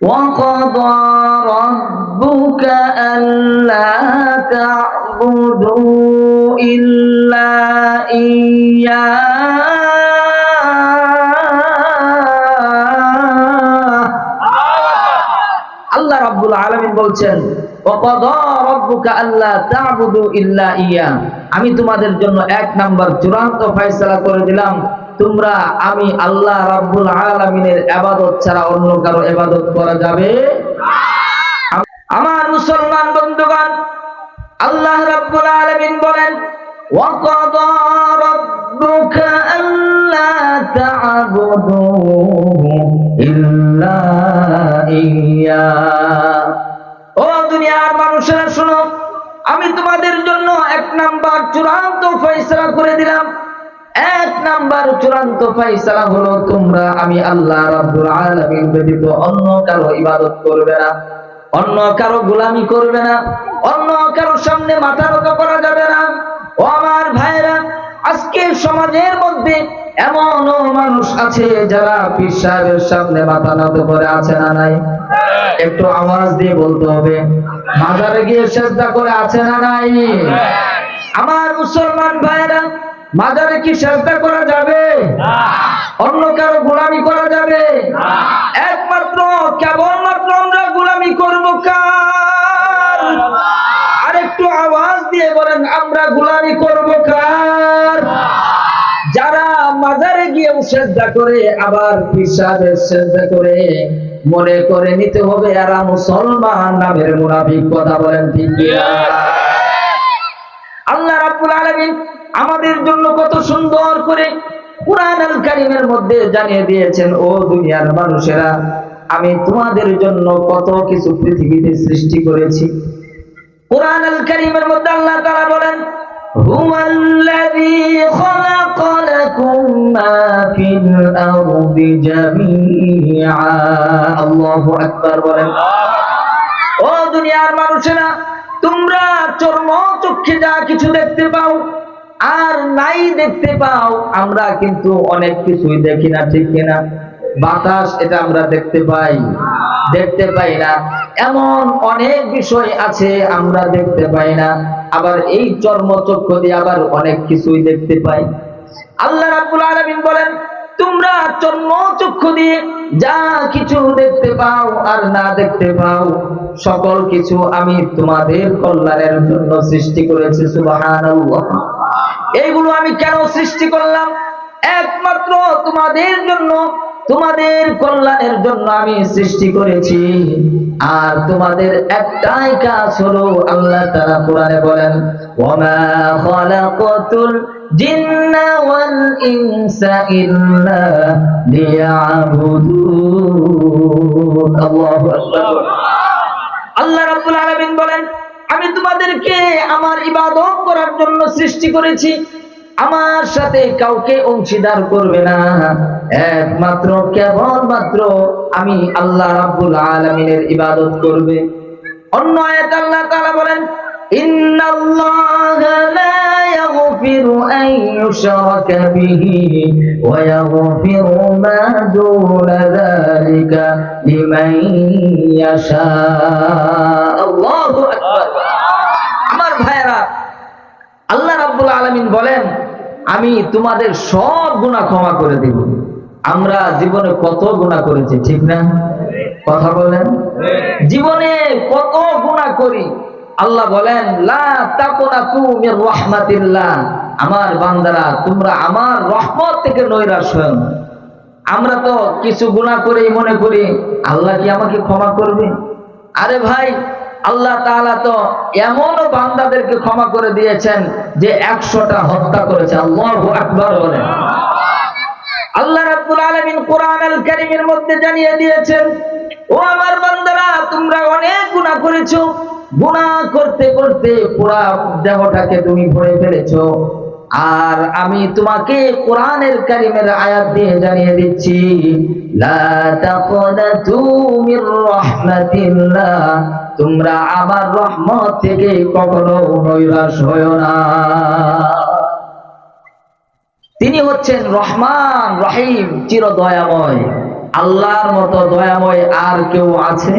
وقضى ربك ألا تعبدوا إلا إياه আল্লাহ রাব্বুল আলামিন বলছেন ওয়াকাদা রাব্বুকা আল্লা তা'বুদু ইল্লা ইয়া আমি তোমাদের জন্য এক নাম্বার চূড়ান্ত ফয়সালা করে দিলাম তোমরা, আমি আল্লাহ রাব্বুল আলামিনের ইবাদত ছাড়া অন্য কারও ইবাদত করা যাবে আমার মুসলমান বন্ধুগণ, আল্লাহ রাব্বুল আলামিন বলেন, ওয়াকাদা রাব্বুকা আল্লা তা'বুদু ইল্লা ইয়া। ও দুনিয়ার মানুষেরা, শোনো, আমি তোমাদের জন্য এক নাম্বার চূড়ান্ত ফয়সালা করে দিলাম। নাম্বার চূড়ান্ত ফয়সালা হলো তোমরা আমি আল্লাহ রাব্বুল আলামিন ব্যতীত অন্য কারও ইবাদত করবে না অন্য কারও গোলামি করবে না অন্য কারও সামনে মাথা নত করা যাবে না। ও আমার ভাইরা আজকে সমাজের মধ্যে এমনও মানুষ আছে যারা পীর সাহেবের সামনে মাথা নত করে আছে না নাই? একটু আওয়াজ দিয়ে বলতে হবে মাজারে গিয়ে সেজদা করে আছে না নাই? আমার মুসলমান ভাইরা মাজারে কি সেজদা করা যাবে? অন্য কারও গোলামি করা যাবে? একমাত্র কেবলমাত্র আমরা গোলামি করব কার? আরেকটু আওয়াজ দিয়ে বলেন আমরা গোলামি করব কার? যারা মাজারে গিয়ে সেজদা করে আবার পিসাবের সেজদা করে মনে করে নিতে হবে এরা মুসলমান নামের মুনাফিক। কথা বলেন ঠিক। আল্লাহ রাব্বুল আলামিন আমাদের জন্য কত সুন্দর করে কুরআন কারীমের মধ্যে জানিয়ে দিয়েছেন, ও দুনিয়ার মানুষেরা, আমি তোমাদের জন্য কত কিছু পৃথিবীতে সৃষ্টি করেছি। কোরআন আল কারীমের মধ্যে আল্লাহ তাআলা বলেন হুয়াল্লাযী খালাকা লাকুম মা ফিল আরদি জামিআ। আল্লাহু আকবার বলেন, ও দুনিয়ার মানুষেরা, তোমরা চর্ম চক্ষে যা কিছু দেখতে পাও আর নাই দেখতে পাও, আমরা কিন্তু অনেক কিছুই দেখি না, ঠিক কিনা? বাতাস এটা আমরা দেখতে পাই দেখতে পাই না। এমন অনেক বিষয় আছে, আমরা দেখতে পাই না। আবার এই চর্ম চক্ষু দিয়ে আবার অনেক কিছুই দেখতে পাই। আল্লাহ রাব্বুল আলামিন বলেন, তোমরা চর্ম চক্ষু দিয়ে যা কিছু দেখতে পাও আর না দেখতে পাও, সকল কিছু আমি তোমাদের কল্যাণের জন্য সৃষ্টি করেছি, সুবহানাল্লাহ। এইগুলো আমি কেন সৃষ্টি করলাম? একমাত্র তোমাদের জন্য, তোমাদের কল্যাণের জন্য আমি সৃষ্টি করেছি। আর তোমাদের একটাই কাজ হলো আল্লাহ তাআলা কোরআনে বলেন আল্লাহু রাব্বুল আলামিন বলেন আমি তোমাদেরকে আমার ইবাদত করার জন্য সৃষ্টি করেছি। আমার সাথে কাউকে অংশীদার করবে না। একমাত্র, কেবলমাত্র আমি আল্লাহ রাব্বুল আলামিনের ইবাদত করবে। অন্য আয়াত আল্লাহ তাআলা বলেন, ইন্নাল্লাহা লা ইয়াগফিরু আন ইউশরাকা বিহি ওয়া ইয়াগফিরু মা দুনা যালিকা লিমান ইয়াশা আল্লাহু আকবার আমার ভাইরা আল্লাহ রাব্বুল আলামিন বলেন আমি তোমাদের সব গুনাহ ক্ষমা করে দেব। আমরা জীবনে কত গুনাহ করেছি, ঠিক না? কথা বলেন। জীবনে কত গুনাহ করি। আল্লাহ বলেন, লা রাহমাতিল্লাহ। আমার বান্দারা, তোমরা আমার রহমত থেকে নৈরাশ হও আমরা তো কিছু গুনাহ করেই মনে করি, আল্লাহ কি আমাকে ক্ষমা করবে? আরে ভাই আল্লাহ তাআলা তো এমনও বান্দাদেরকে ক্ষমা করে দিয়েছেন যে একশোটা হত্যা করেছে। আল্লাহু আকবার বলেন আল্লাহ রাব্বুল আলামিন কোরআন আল কারীমের মধ্যে জানিয়ে দিয়েছেন, ও আমার বান্দারা, তোমরা অনেক গুনাহ করেছ। গুনাহ করতে করতে পুরা দেহটাকে তুমি ভরে ফেলেছো। আর আমি তোমাকে কোরআনের কারিমের আয়াত দিয়ে জানিয়ে দিচ্ছি, লা তাকনাতু মির রাহমাতিল্লাহ তোমরা আমার রহমত থেকে কখনো নৈরাশ হয় না। তিনি হচ্ছেন রহমান রহিম চির দয়াময় আল্লাহর মতো দয়াময় আর কেউ আছে?